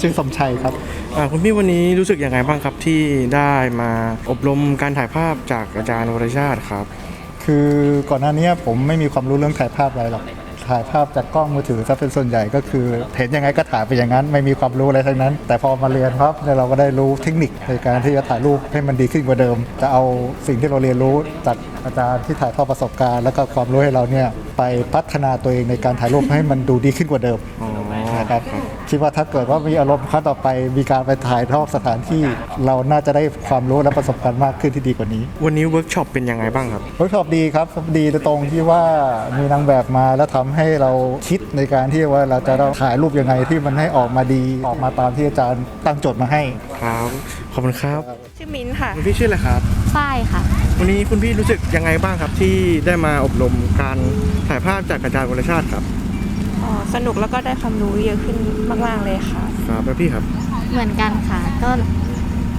ชื่อสมชัยครับอ่าคุณพี่วันนี้รู้สึกยังไงบ้างครับที่ได้มาอบรมการถ่ายภาพจากอาจารย์วรชาติครับ คือก่อนหน้านี้ผมไม่มีความรู้เรื่องถ่ายภาพอะไรหรอกถ่ายภาพจากกล้องมือถือซะเป็นส่วนใหญ่ก็คือ เห็นยังไงก็ถ่ายไปอย่างนั้น ไม่มีความรู้อะไรทั้งนั้น แต่พอมาเรียนครับเนี่ยเราก็ได้รู้เทคนิคในการที่จะถ่ายรูปให้มันดีขึ้นกว่าเดิม จะเอาสิ่งที่เราเรียนรู้จากอาจารย์ที่ถ่ายทอดประสบการณ์ แล้วก็ความรู้ให้เราเนี่ยไปพัฒนาตัวเองในการถ่ายรูปให้มันดูดีขึ้นกว่าเดิมอ๋อ นะครับคิดว่าถ้าเกิดว่ามีอารมณ์ครั้งต่อไป มีการไปถ่ายทอดสถานที่ เราน่าจะได้ความรู้และประสบการณ์มากขึ้นที่ดีกว่านี้วันนี้เวิร์กช็อปเป็นยังไงบ้างครับเวิร์กช็อปดีครับดีตรงที่ว่ามีนางแบบมาแล้วทำให้เราคิดในการที่ว่าเราจะต้องถ่ายรูปยังไงที่มันให้ออกมาดีออกมาตามที่อาจารย์ตั้งโจทย์มาให้ครับขอบคุณครับ ชื่อมิ้นท์ค่ะคุณพี่ชื่ออะไรครับฝ้ายค่ะ วันนี้คุณพี่รู้สึกยังไงบ้างครับที่ได้มาอบรมการถ่ายภาพจากอาจารย์วรชาติครับอ๋อ สนุกแล้วก็ได้ความรู้เยอะขึ้นมากๆเลยค่ะ ครับแล้วพี่ครับ เหมือนกันค่ะ ก็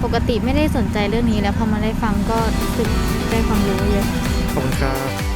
ปกติไม่ได้สนใจเรื่องนี้แล้วพอมาได้ฟังก็รู้สึกได้ความรู้เยอะ ขอบคุณครับ